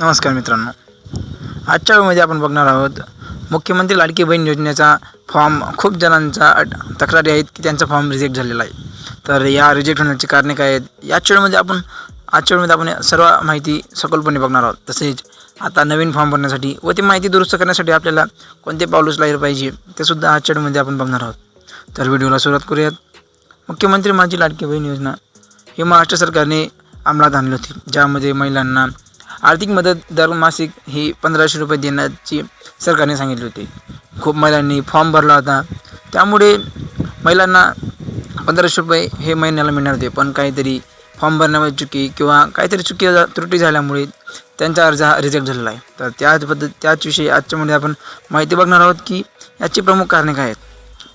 नमस्कार मित्रांनो. आजच्या वेळेमध्ये आपण बघणार आहोत मुख्यमंत्री लाडकी बहीण योजनेचा फॉर्म खूप जणांचा अट- तक्रारी आहेत की त्यांचा फॉर्म रिजेक्ट झालेला आहे. तर या रिजेक्ट होण्याची कारणे काय आहेत? याच्या वेळेमध्ये आपण आजच्या वेळेमध्ये आपण सर्व माहिती सखोलपणे बघणार आहोत. तसेच आता नवीन फॉर्म भरण्यासाठी व ती माहिती दुरुस्त करण्यासाठी आपल्याला कोणते पाऊल उचलायला पाहिजे ते सुद्धा आजच्या वेळेमध्ये आपण बघणार आहोत. तर व्हिडिओला सुरुवात करूयात. मुख्यमंत्री माझी लाडकी बहीण योजना ही महाराष्ट्र सरकारने अंमलात आणली होती ज्यामध्ये महिलांना आर्थिक मदत दर मासिक ही पंधराशे रुपये देण्याची सरकारने सांगितली होती. खूप महिलांनी फॉर्म भरला होता. त्यामुळे महिलांना पंधराशे रुपये हे महिन्याला मिळणार होते. पण काहीतरी फॉर्म भरण्यामध्ये चुकी किंवा काहीतरी चुकी त्रुटी झाल्यामुळे त्यांचा अर्ज हा रिजेक्ट झालेला आहे. तर त्याच पद्धत त्याच विषयी आजच्यामध्ये आपण माहिती बघणार आहोत की याची प्रमुख कारणे काय आहेत?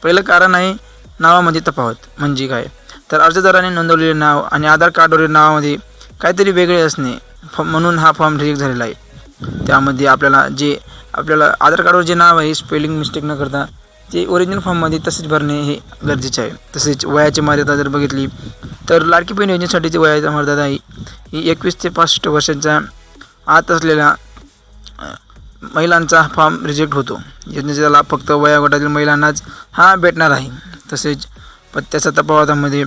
पहिलं कारण आहे नावामध्ये तफावत. म्हणजे काय? तर अर्जदाराने नोंदवलेले नाव आणि आधार कार्डवरील नावामध्ये काहीतरी वेगळे असणे फ म्हणून हा फॉर्म रिजेक्ट झालेला आहे. त्यामध्ये आपल्याला जे आपल्याला आधार कार्डवर जे नाव आहे स्पेलिंग मिस्टेक न करता ते ओरिजिनल फॉर्ममध्ये तसेच भरणे हे गरजेचे आहे. तसेच वयाची मर्यादा जर बघितली तर लाडकी बहीण योजनेसाठीची वयाची मर्यादा आहे ही एकवीस ते पासष्ट वर्षांच्या आत असलेल्या महिलांचा फॉर्म रिजेक्ट होतो. योजनेचा लाभ फक्त वयोगटातील महिलांनाच हा भेटणार आहे. तसेच पत्त्याच्या तपावतामध्ये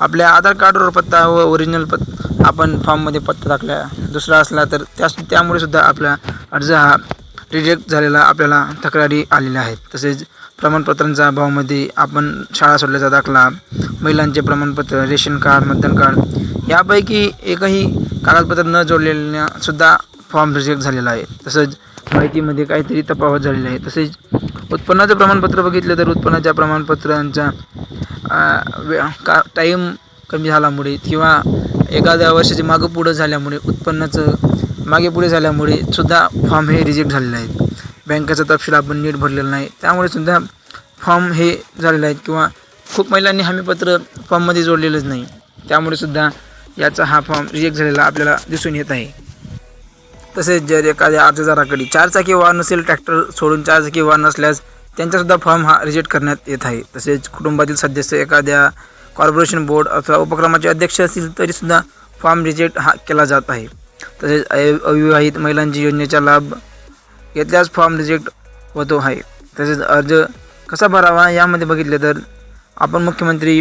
आपल्या आधार कार्डवर पत्ता व ओरिजिनल पत् आपण फॉर्ममध्ये पत्ता टाकला दुसरा असला तर त्या त्यामुळे सुद्धा आपला अर्ज हा रिजेक्ट झालेला आपल्याला तक्रारी आलेल्या आहेत. तसेच प्रमाणपत्रांचा अभावामध्ये आपण शाळा सोडल्याचा दाखला महिलांचे प्रमाणपत्र रेशन कार्ड मतदान कार्ड यापैकी एकही कागदपत्र न जोडलेल्या सुद्धा फॉर्म रिजेक्ट झालेला आहे. तसंच माहितीमध्ये काहीतरी तफावत झालेली आहे. तसेच उत्पन्नाचं प्रमाणपत्र बघितलं तर उत्पन्नाच्या प्रमाणपत्रांचा वे का टाईम कमी झाल्यामुळे किंवा एखाद्या वर्षाचे मागं पुढं झाल्यामुळे उत्पन्नाचं मागे पुढे झाल्यामुळे सुद्धा फॉर्म हे रिजेक्ट झालेले आहेत. बँकेचा तपशील आपण नीट भरलेला नाही. त्यामुळे सुद्धा फॉर्म हे झालेले आहेत किंवा खूप महिलांनी हमीपत्र फॉर्ममध्ये जोडलेलंच नाही. त्यामुळे सुद्धा याचा हा फॉर्म रिजेक्ट झालेला आपल्याला दिसून येत आहे. तसेच जर एखाद्या अर्जदाराकडे चारचाकी वाहन नसेल ट्रॅक्टर सोडून चारचाकी वाहन नसल्यास त्यांचासुद्धा फॉर्म हा रिजेक्ट करण्यात येत आहे. तसेच कुटुंबातील सदस्य एखाद्या कॉर्पोरेशन बोर्ड अथवा उपक्रमाचे अध्यक्ष असतील तरीसुद्धा फॉर्म रिजेक्ट हा केला जात आहे. तसेच अविवाहित महिलांची योजनेचा लाभ घेतल्यास फॉर्म रिजेक्ट होतो आहे. तसेच अर्ज कसा भरावा यामध्ये बघितले तर आपण मुख्यमंत्री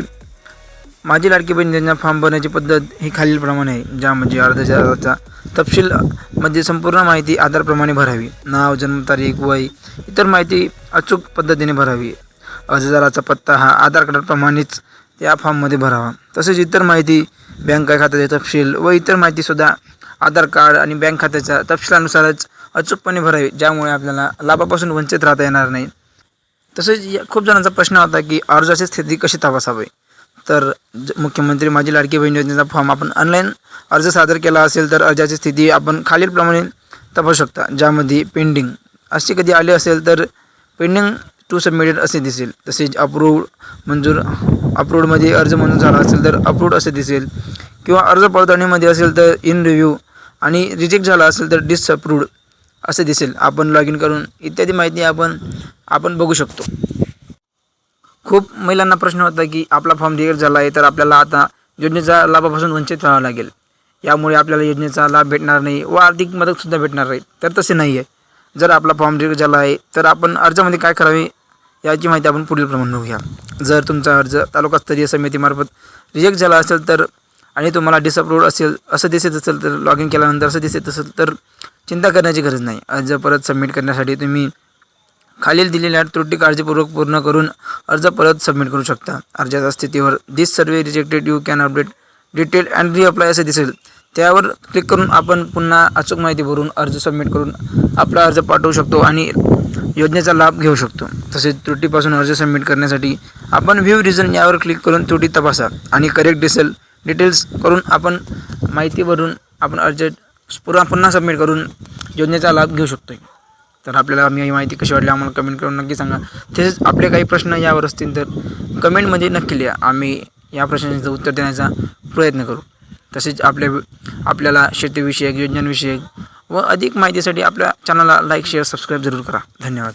माझी लाडकी बहीण योजना फॉर्म भरण्याची पद्धत ही खालीलप्रमाणे आहे ज्यामध्ये अर्जाचा तपशील मध्ये संपूर्ण माहिती आधारप्रमाणे भरावी. नाव जन्मतारीख वय इतर माहिती अचूक पद्धतीने भरावी. अर्जदाराचा पत्ता हा आधार कार्डप्रमाणेच या फॉर्ममध्ये भरावा. तसेच इतर माहिती बँक खात्याचे तपशील व इतर माहितीसुद्धा आधार कार्ड आणि बँक खात्याच्या तपशिलानुसारच अचूकपणे भरावी ज्यामुळे आपल्याला लाभापासून वंचित राहता येणार नाही. तसेच या- खूप जणांचा प्रश्न होता की अर्जाची स्थिती कशी तपासावी? तर ज- मुख्यमंत्री माझी लाडकी बहीण योजनेचा फॉर्म आपण ऑनलाईन अर्ज सादर केला असेल तर अर्जाची स्थिती आपण खालीलप्रमाणे तपासू शकता ज्यामध्ये पेंडिंग. अशी कधी आली असेल तर पेंडिंग टू सबमिटेड असे दिसेल. तसेच अप्रूव्ड मंजूर अप्रूव्डमध्ये अर्ज मंजूर झाला असेल तर अप्रूव्ड असे दिसेल. किंवा अर्ज पडताळणीमध्ये असेल तर इन रिव्ह्यू आणि रिजेक्ट झाला असेल तर डिसअप्रूव्ड असे दिसेल. आपण लॉग इन करून इत्यादी माहिती आपण आपण बघू शकतो. खूप महिलांना प्रश्न होता की आपला फॉर्म रिजेक्ट झाला आहे तर आपल्याला आता योजनेचा लाभापासून वंचित व्हावं लागेल. यामुळे आपल्याला योजनेचा लाभ भेटणार नाही व आर्थिक मदतसुद्धा भेटणार नाही. तर तसे नाही आहे जर आपला फॉर्म रिजेक्ट झाला आहे तर आपण अर्जामध्ये काय करावे? याची माहिती आपण पुढीलप्रमाणे बघूया. जर तुमचा अर्ज तालुकास्तरीय समितीमार्फत रिजेक्ट झाला असेल तर आणि तुम्हाला डिसअप्रूव्ड असेल असं दिसत असेल तर लॉग इन केल्यानंतर असं दिसत असेल तर चिंता करण्याची गरज नाही. अर्ज परत सबमिट करण्यासाठी तुम्ही खालील दिलेल्या त्रुटी काळजीपूर्वक पूर्ण करून अर्ज परत सबमिट करू शकता. अर्जाच्या स्थितीवर this survey rejected you can update detail and reapply असे दिसेल. त्यावर क्लिक करून आपण पुन्हा अचूक माहिती भरून अर्ज सबमिट करून आपला अर्ज पाठवू शकतो आणि योजनेचा लाभ घेऊ शकतो. तसेच त्रुटीपासून अर्ज सबमिट करण्यासाठी आपण व्ह्यू रिझन यावर क्लिक करून त्रुटी तपासा आणि करेक्ट डिसेल डिटेल्स करून आपण माहिती भरून आपण अर्ज पुन्हा पुन्हा सबमिट करून योजनेचा लाभ घेऊ शकतो तर आपल्याला मी ही माहिती कशी वाटली आम्हाला कमेंट करून नक्की सांगा. तसेच आपले काही प्रश्न यावर असतील तर कमेंटमध्ये नक्की लिहा. आम्ही या प्रश्नांचं उत्तर देण्याचा प्रयत्न करू. तसेच आपल्या आपल्याला शेतीविषयक योजनांविषयक व अधिक माहितीसाठी आपल्या चॅनलला लाईक शेअर सबस्क्राईब जरूर करा. धन्यवाद.